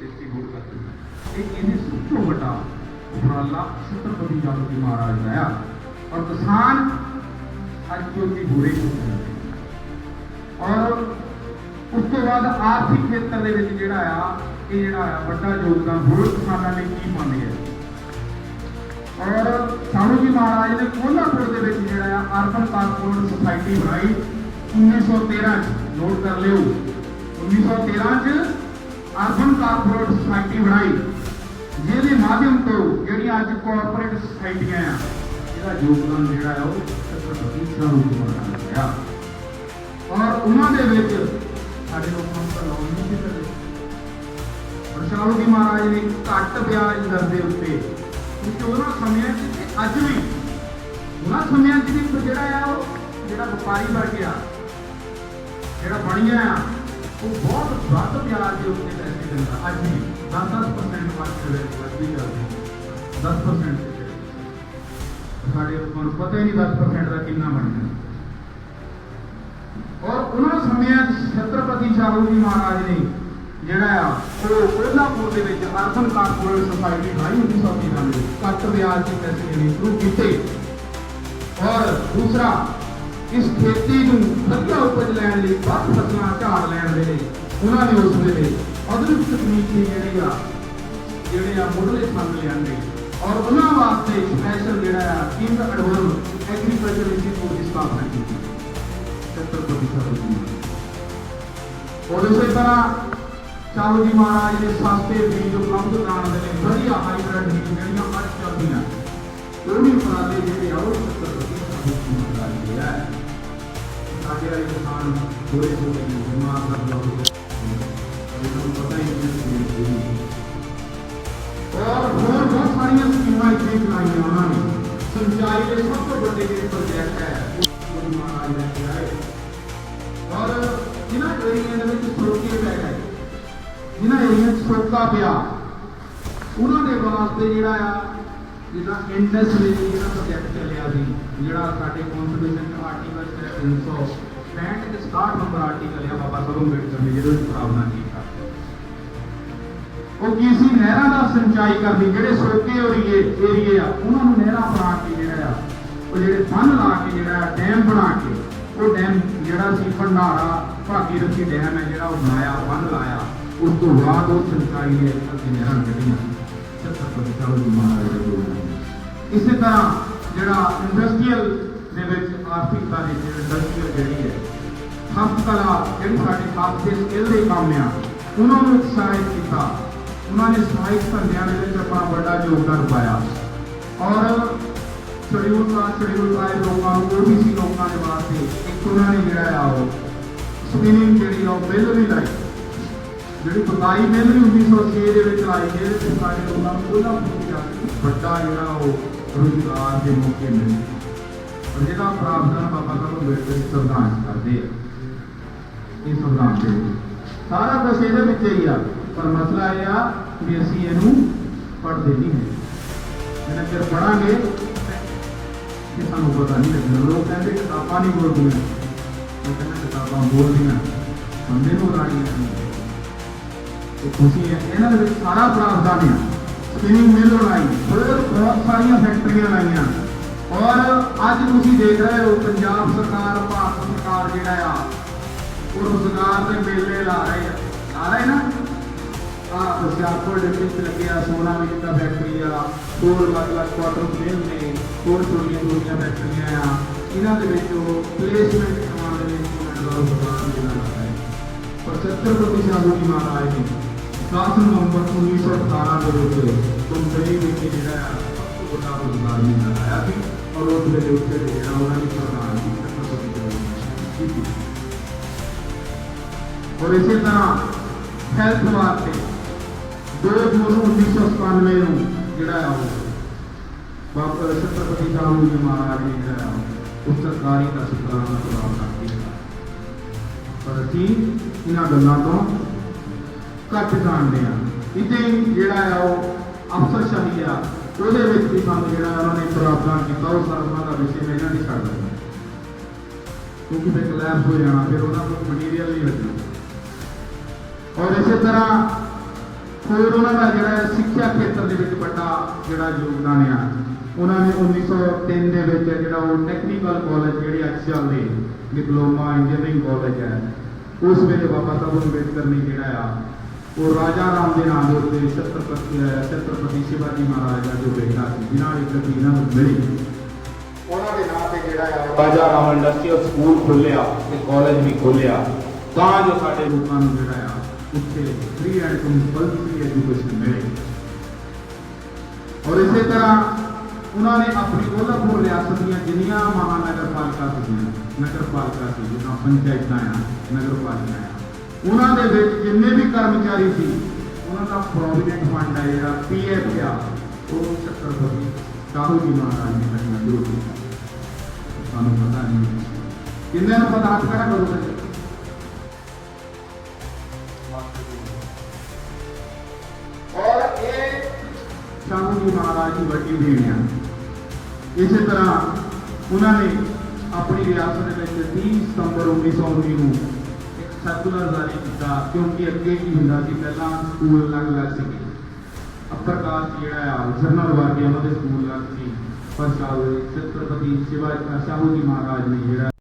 Distribute ਕਰ ਦਿੰਦਾ ਇਹ ਇਹਨੇ ਸਭ ਤੋਂ ਵੱਡਾ ਉਪਰਾਲਾ ਛਤਰਪਤੀ ਜਗਤ ਮਹਾਰਾਜ ਦਾ ਆ। ਔਰ ਕਿਸਾਨ ਅੱਜ ਜੋਤੀ ਬੁਰੇ ਔਰ ਉਸ ਤੋਂ ਬਾਅਦ ਆਰਥਿਕ ਖੇਤਰ ਦੇ ਵਿੱਚ ਜਿਹੜਾ ਆ, ਇਹ ਜਿਹੜਾ ਆ, ਵੱਡਾ ਯੋਗਦਾਨ ਹੋਰ ਕਿਸਾਨਾਂ ਨੇ ਕੀ ਮੰਨ ਗਿਆ ਔਰ ਸਾਧੂ ਜੀ ਮਹਾਰਾਜ ਨੇ ਕੋਲਾਪੁਰ ਦੇ ਵਿੱਚ ਜਿਹੜਾ ਆ, ਅਰਬਨ ਕਾਰਪੋਰੇਟ ਸੁਸਾਇਟੀ ਬਣਾਈ। 1913 ਚ, ਨੋਟ ਕਰ ਲਿਓ। 1913 ਚ ਅਰਬਨ ਕਾਰਪੋਰੇਟ ਸੁਸਾਇਟੀ ਬਣਾਈ। ਜਿਹਦੇ ਮਾਧਿਅਮ ਤੋਂ ਜਿਹੜੀਆਂ ਅੱਜ ਕਾਰਪੋਰੇਟ ਸੁਸਾਇਟੀਆਂ ਆ, ਇਹਦਾ ਯੋਗਦਾਨ ਜਿਹੜਾ ਆ ਉਹ ਛਤਰਪਤੀ ਸਾਧੂ ਜੀ ਮਹਾਰਾਜ ਦਾ ਆ ਔਰ ਉਹਨਾਂ ਦੇ ਵਿੱਚ ਸਾਡੇ ਲੋਕਾਂ ਨੂੰ ਤਾਂ ਲੋਨ ਨਹੀਂ ਸੀ ਕਰਦੇ ਰਸਾਲੂ ਮਹਾਰਾਜ ਨੇ ਘੱਟ ਵਿਆਜ ਦਰ ਦੇ ਉੱਤੇ, ਕਿਉਂਕਿ ਉਹਨਾਂ ਸਮਿਆਂ 'ਚ ਤੇ ਅੱਜ ਵੀ, ਉਹਨਾਂ ਸਮਿਆਂ 'ਚ ਵੀ ਜਿਹੜਾ ਆ ਉਹ ਜਿਹੜਾ ਵਪਾਰੀ ਵਰਗ ਆ, ਜਿਹੜਾ ਬਣਿਆ ਆ ਉਹ ਬਹੁਤ ਵੱਧ ਵਿਆਜ ਦੇ ਉੱਤੇ ਪੈਸੇ ਦਿੰਦਾ। ਅੱਜ ਵੀ 10-10% ਵੱਧ ਦੇ ਵਿੱਚ ਵੱਧ 10% ਸਾਡੇ ਨੂੰ ਪਤਾ ਹੀ ਨਹੀਂ 10% ਦਾ ਕਿੰਨਾ ਬਣਦਾ ਔਰ ਉਹਨਾਂ ਸਮਿਆਂ ਛਤਰਪਤੀ ਸ਼ਾਹੂ ਜੀ ਮਹਾਰਾਜ ਨੇ ਜਿਹੜਾ ਆ, ਉਹ ਕੋਲਾਪੁਰ ਦੇ ਵਿੱਚ ਅਰਬਨ ਕਾਰਪੋਰੇਟ ਸੁਸਾਇਟੀ ਬਣਾਈ 1913 ਦੇ ਵਿਆਜ ਤੇ ਪੈਸੇ ਦੇਣੇ ਸ਼ੁਰੂ ਕੀਤੇ। ਔਰ ਦੂਸਰਾ ਇਸ ਖੇਤੀ ਨੂੰ ਵਧੀਆ ਉਪਜ ਲੈਣ ਲਈ ਵੱਧ ਫਸਲਾਂ ਝਾੜ ਲੈਣ ਦੇ ਲਈ ਉਹਨਾਂ ਨੇ ਉਸ ਵੇਲੇ ਆਧੁਨਿਕ ਤਕਨੀਕ ਦੀ ਜਿਹੜੀ ਆ, ਜਿਹੜੇ ਆ ਮੁੱਢਲੇ ਸੰਦ ਲਿਆਂਦੇ। ਔਰ ਉਹਨਾਂ ਵਾਸਤੇ ਸਪੈਸ਼ਲ ਜਿਹੜਾ ਆ, ਕਿੰਗ ਅਡਵਰਮ ਐਗਰੀਕਲਚਰ ਇੰਸਟੀਚਿਊਟ ਦੀ ਸਥਾਪਨਾ ਕੀਤੀ। ਛਤਰਪਤੀ ਸਾਹੂ ਜੀ ਔਰ ਇਸੇ ਤਰ੍ਹਾਂ ਚਾਲੂ ਜੀ ਮਹਾਰਾਜ ਦੇ ਸਸਤੇ ਬੀਜ ਉਪਲਬਧ ਕਰਾਉਣ ਦੇ ਲਈ ਵਧੀਆ ਹਾਈਬ੍ਰਿਡ ਬੀਜ ਜਿਹੜੀਆਂ ਅੱਜ ਚੱਲਦੀਆਂ। ਉਹ ਵੀ ਉਪਰਾਲੇ ਜਿਹੜੇ ਆ, ਉਹ ਛਤਰਪਤੀ ਸਾਹੂ ਜੀ ਮਹਾਰਾਜ ਦੇ ਆ ਸਾਡੇ ਵਾਲੇ ਕਿਸਾਨ ਥੋੜੇ ਥੋੜੇ ਬਿਮਾਰ ਕਰ ਲਓ ਤੁਹਾਨੂੰ ਪਤਾ ਹੀ ਨਹੀਂ ਔਰ ਹੋਰ ਬਹੁਤ ਸਾਰੀਆਂ ਸਕੀਮਾਂ ਇੱਥੇ ਚਲਾਈਆਂ ਉਹਨਾਂ ਨੇ। ਸਿੰਚਾਈ ਦੇ ਸਭ ਤੋਂ ਵੱਡੇ ਜਿਹੜੇ ਪ੍ਰੋਜੈਕਟ ਹੈ, ਉਹ ਮਹਾਰਾਜ ਨੇ ਚਲਾਏ ਔਰ ਜਿਨ੍ਹਾਂ ਏਰੀਆ ਦੇ ਵਿੱਚ ਸੋਕੇ ਪੈ ਗਏ ਜਿਨ੍ਹਾਂ ਏਰੀਆ 'ਚ ਪਿਆ ਉਹਨਾਂ ਦੇ ਵਾਸਤੇ ਜਿਹੜਾ ਆ ਜਿੱਦਾਂ ਇੰਡਸ ਵਿੱਚ ਜਿਹੜਾ ਪ੍ਰੋਜੈਕਟ ਚੱਲਿਆ ਸੀ, ਜਿਹੜਾ ਸਾਡੇ ਕਨਸਟੀਟਿਊਸ਼ਨ ਚ ਆਰਟੀਕਲ 365 ਤੇ 67 ਨੰਬਰ ਆਰਟੀਕਲ ਆ ਬਾਬਾ ਸਾਹਿਬ ਅੰਬੇਡਕਰ ਨੇ ਜਿਹਦੇ ਵਿੱਚ ਪ੍ਰਾਵਧਾਨ ਕੀਤਾ ਉਹ ਕੀ ਸੀ? ਨਹਿਰਾਂ ਦਾ ਸਿੰਚਾਈ ਕਰਨੀ, ਜਿਹੜੇ ਸੋਕੇ ਏਰੀਏ ਏਰੀਏ ਆ, ਉਹਨਾਂ ਨੂੰ ਨਹਿਰਾਂ ਬਣਾ ਕੇ ਜਿਹੜਾ ਆ, ਉਹ ਜਿਹੜੇ ਬੰਨ ਲਾ ਕੇ ਜਿਹੜਾ ਡੈਮ ਬਣਾ ਕੇ, ਉਹ ਡੈਮ ਜਿਹੜਾ ਸੀ, ਭੰਡਾਰਾ, ਭਾਗੀ ਰੱਖੀ ਡੈਮ ਹੈ ਜਿਹੜਾ ਉਹ ਬਣਾਇਆ ਬੰਨ ਲਾਇਆ, ਉਸ ਤੋਂ ਬਾਅਦ ਉਹ ਸਿੰਚਾਈ ਦੇ ਅਸੀਂ ਨਹਿਰਾਂ ਕੱਢੀਆਂ। ਛਤਰਪਤੀ ਸਾਹਿਬ ਇਸੇ ਤਰ੍ਹਾਂ ਜਿਹੜਾ ਇੰਡਸਟਰੀਅਲ ਦੇ ਵਿੱਚ ਆਰਥਿਕਤਾ ਦੇ ਇੰਡਸਟਰੀਅਲ ਜਿਹੜੀ ਹੈ, ਹਸਤਕਲਾ ਜਿਹੜੀ ਸਾਡੇ ਹੱਥ ਦੇ ਸਕਿੱਲ ਦੇ ਕੰਮ ਆ, ਉਹਨਾਂ ਨੂੰ ਉਤਸ਼ਾਹਿਤ ਕੀਤਾ। ਉਹਨਾਂ ਨੇ ਸਹਾਇਕ ਧੰਦਿਆਂ ਦੇ ਵਿੱਚ ਆਪਣਾ ਵੱਡਾ ਯੋਗਦਾਨ ਪਾਇਆ। ਔਰ ਸ਼ਡਿਊਲ ਕਾਸਟ ਸ਼ਡਿਊਲ ਟ੍ਰਾਈਬ ਲੋਕਾਂ ਨੂੰ OBC ਲੋਕਾਂ ਦੇ ਵਾਸਤੇ। ਇੱਕ ਉਹਨਾਂ ਨੇ ਜਿਹੜਾ ਆ ਉਹ ਸਪਿਨਿੰਗ ਜਿਹੜੀ ਆ ਉਹ ਬਿੱਲ ਵੀ ਲਾਈ। ਜਿਹੜੀ ਬਤਾਈ ਮਿਲ ਵੀ 1906 ਦੇ ਵਿੱਚ ਲਾਈ ਜਿਹਦੇ ਵਿੱਚ ਸਾਡੇ ਲੋਕਾਂ ਨੂੰ ਉਹਦਾ ਪੂਰਾ ਵੱਡਾ ਜਿਹੜਾ ਉਹ ਰੁਜ਼ਗਾਰ ਦੇ ਮੌਕੇ ਮਿਲੇ ਔਰ ਜਿਹਦਾ ਪ੍ਰਾਵਧਾਨ ਬਾਬਾ ਸਾਹਿਬ ਅੰਬੇਡਕਰ ਸੰਵਿਧਾਨ ਕਰਦੇ ਆ, ਇਹ ਸੰਵਿਧਾਨ ਦੇ ਸਾਰਾ ਕੁਝ ਇਹਦੇ ਵਿੱਚ ਹੀ ਆ, ਪਰ ਮਸਲਾ ਇਹ ਆ ਵੀ ਅਸੀਂ ਇਹਨੂੰ ਪੜ੍ਹਦੇ ਨਹੀਂ ਹੈ ਜਿੰਨਾ ਚਿਰ ਪੜਾਂਗੇ ਕਿ ਸਾਨੂੰ ਪਤਾ ਨਹੀਂ ਲੱਗਦਾ ਲੋਕ ਕਹਿੰਦੇ ਕਿਤਾਬਾਂ ਨਹੀਂ ਬੋਲਦੀਆਂ। ਉਹ ਕਹਿੰਦੇ ਕਿਤਾਬਾਂ ਬੋਲਦੀਆਂ, ਬੰਦੇ ਨੂੰ ਰਾਣੀਆਂ ਤੁਸੀਂ ਇਹ- ਇਹਨਾਂ ਦੇ ਵਿੱਚ ਸਾਰਾ ਪ੍ਰਾਵਧਾਨ ਹੈ ਸਪਿਨਿੰਗ ਮਿਲ ਲਾਈ ਹੋਰ ਬਹੁਤ ਸਾਰੀਆਂ ਫੈਕਟਰੀਆਂ ਲਾਈਆਂ ਔਰ ਅੱਜ ਤੁਸੀਂ ਦੇਖ ਰਹੇ ਹੋ ਪੰਜਾਬ ਸਰਕਾਰ ਭਾਰਤ ਸਰਕਾਰ ਜਿਹੜਾ ਆ ਉਹ ਰੋਜ਼ਗਾਰ ਦੇ ਮੇਲੇ ਲਾ ਰਹੇ ਆ ਲਾ ਰਹੇ ਨਾ ਆ ਹੁਸ਼ਿਆਰਪੁਰ ਦੇ ਵਿੱਚ ਲੱਗਿਆ ਸੋਨਾ ਵਿੱਚ ਦਾ ਫੈਕਟਰੀ ਆ ਹੋਰ ਅਲੱਗ-ਅਲੱਗ ਕੁਆਟਰ ਮਿਲ ਨੇ, ਹੋਰ ਛੋਟੀਆਂ ਛੋਟੀਆਂ ਫੈਕਟਰੀਆਂ ਆ। ਇਹਨਾਂ ਦੇ ਵਿੱਚ ਉਹ ਪਲੇਸਮੈਂਟ ਕਮਾਉਣ ਦੇ ਵਿੱਚ ਉਹਨਾਂ ਦਾ ਰੋਜ਼ਗਾਰ ਮਿਲਣਾ ਲੱਗਦਾ ਹੈ ਪਰ ਛਤਰਪਤੀ ਸਾਹੂ ਜੀ ਮਹਾਰਾਜ ਨੇ। 10 ਨਵੰਬਰ 1918 ਦੇ ਵਿੱਚ ਮੁੰਬਈ ਵਿੱਚ ਜਿਹੜਾ ਆ ਸਭ ਤੋਂ ਵੱਡਾ ਆਇਆ ਸੀ। ਔਰ ਉਸ ਦੇ ਉੱਤੇ ਜਿਹੜਾ ਉਹਨਾਂ ਦੀ ਪ੍ਰਧਾਨ ਸੀ ਛਤਰਪਤੀ ਸਾਹੂ ਔਰ ਇਸੇ ਤਰ੍ਹਾਂ ਹੈਲਥ ਵਾਸਤੇ 2 ਜੂਨ 1997 ਨੂੰ ਜਿਹੜਾ ਆ ਉਹ ਬਾਬਾ ਛਤਰਪਤੀ ਸਾਹੂ ਜੀ ਮਹਾਰਾਜ ਨੇ ਜਿਹੜਾ ਆ ਸਰਕਾਰੀ ਹਸਪਤਾਲਾਂ ਦਾ ਪ੍ਰਾਵਧਾਨ ਕੀਤਾ ਪਰ ਅਸੀਂ ਇਹਨਾਂ ਗੱਲਾਂ ਤੋਂ ਘੱਟ ਜਾਣਦੇ ਆ। ਇਤੇ ਜਿਹੜਾ ਆ ਉਹ ਅਫਸਰਸ਼ਾਹੀ ਆ। ਉਹਦੇ ਵਿੱਚ ਵੀ ਸਾਨੂੰ ਜਿਹੜਾ ਉਹਨਾਂ ਨੇ ਪ੍ਰਾਵਧਾਨ ਕੀਤਾ, ਉਹ ਸਰਮਾਂ ਦਾ ਵਿਸ਼ੇ ਇਹਨਾਂ ਦੀ ਛੱਡ ਦਿੰਦਾ। ਕਿਉਂਕਿ ਫਿਰ ਕਲੈਸ਼ ਹੋ ਜਾਣਾ, ਫਿਰ ਉਹਨਾਂ ਕੋਲ ਮਟੀਰੀਅਲ ਨਹੀਂ ਬਚਣਾ ਔਰ ਇਸੇ ਤਰ੍ਹਾਂ ਹੋਰ ਉਹਨਾਂ ਦਾ ਜਿਹੜਾ ਸਿੱਖਿਆ ਖੇਤਰ ਦੇ ਵਿੱਚ ਵੱਡਾ ਜਿਹੜਾ ਯੋਗਦਾਨ ਆ, ਉਹਨਾਂ ਨੇ 1903 ਦੇ ਵਿੱਚ ਜਿਹੜਾ ਉਹ ਟੈਕਨੀਕਲ ਕਾਲਜ ਜਿਹੜੇ ਅੱਜ ਚੱਲਦੇ, ਡਿਪਲੋਮਾ ਇੰਜੀਨੀਅਰਿੰਗ ਕਾਲਜ ਹੈ, ਉਸ ਵੇਲੇ ਬਾਬਾ ਸਾਹਿਬ ਅੰਬੇਦਕਰ ਨੇ ਜਿਹੜਾ ਆ ਉਹ ਰਾਜਾ ਰਾਮ ਦੇ ਨਾਮ ਦੇ ਉੱਤੇ ਛਤਰਪਤੀ ਛਤਰਪਤੀ ਸ਼ਿਵਾਜੀ ਮਹਾਰਾਜ ਦਾ ਜੋ ਬੇਟਾ ਸੀ ਜਿਨ੍ਹਾਂ ਨੇ ਗੱਡੀ ਇਹਨਾਂ ਨੂੰ ਮਿਲੀ। ਉਹਨਾਂ ਦੇ ਨਾਂ ਤੇ ਜਿਹੜਾ ਆ, ਰਾਜਾ ਰਾਮ ਇੰਡਸਟਰੀਅਲ ਸਕੂਲ ਖੋਲਿਆ ਤੇ ਕਾਲਜ ਵੀ ਖੋਲਿਆ ਤਾਂ ਜੋ ਸਾਡੇ ਲੋਕਾਂ ਨੂੰ ਜਿਹੜਾ ਆ, ਉੱਥੇ ਫ੍ਰੀ ਐਂਡ ਕੰਪਲਸਰੀ ਐਜੂਕੇਸ਼ਨ ਮਿਲੇ। ਔਰ ਇਸੇ ਤਰ੍ਹਾਂ ਉਹਨਾਂ ਨੇ ਆਪਣੀ ਕੋਲਹਾਪੁਰ ਰਿਆਸਤ ਦੀਆਂ ਜਿੰਨੀਆਂ ਮਹਾਨਗਰ ਪਾਲਿਕਾ ਸੀਗੀਆਂ ਨਗਰ ਪਾਲਿਕਾ ਸੀ, ਜਿੱਦਾਂ ਪੰਚਾਇਤਾਂ ਆ ਨਗਰ ਆ ਉਹਨਾਂ ਦੇ ਵਿੱਚ ਜਿੰਨੇ ਵੀ ਕਰਮਚਾਰੀ ਸੀ, ਉਹਨਾਂ ਦਾ ਪ੍ਰੋਵੀਡੈਂਟ ਫੰਡ ਹੈ ਜਿਹੜਾ ਪੀਐਫ ਆ, ਉਹ ਛਤਰਪਤੀ ਸਾਹੂ ਜੀ ਮਹਾਰਾਜ ਨੇ ਕਰਨਾ ਸ਼ੁਰੂ ਕੀਤਾ। ਸਾਨੂੰ ਪਤਾ ਨਹੀਂ ਕਿੰਨੇ ਨੂੰ ਪਤਾ ਹੱਥ ਖੜਾ ਕਰੋ ਸਰ ਔਰ ਇਹ ਸ਼ਾਹੂ ਜੀ ਮਹਾਰਾਜ ਦੀ ਵੱਡੀ ਦੇਣ ਆ। ਇਸੇ ਤਰ੍ਹਾਂ ਉਹਨਾਂ ਨੇ ਆਪਣੀ ਰਿਆਸਤ ਦੇ ਵਿੱਚ 30 ਸਤੰਬਰ 1919 ਨੂੰ ਸਰਕੂਲਰ ਜਾਰੀ ਕੀਤਾ ਕਿਉਂਕਿ ਅੱਗੇ ਕੀ ਹੁੰਦਾ ਸੀ ਪਹਿਲਾਂ ਸਕੂਲ ਅਲੱਗ-ਅਲੱਗ ਸੀਗੇ ਅੱਪਰ ਕਾਸਟ ਜਿਹੜਾ ਆ ਜਨਰਲ ਵਰਗੇ ਉਹਨਾਂ ਦੇ ਸਕੂਲ ਅਲੱਗ ਸੀ ਪਰ ਸ਼ਾਹੂ ਛਤਰਪਤੀ ਸ਼ਿਵਾਜੀ ਸ਼ਾਹੂ ਜੀ ਮਹਾਰਾਜ ਨੇ ਜਿਹੜਾ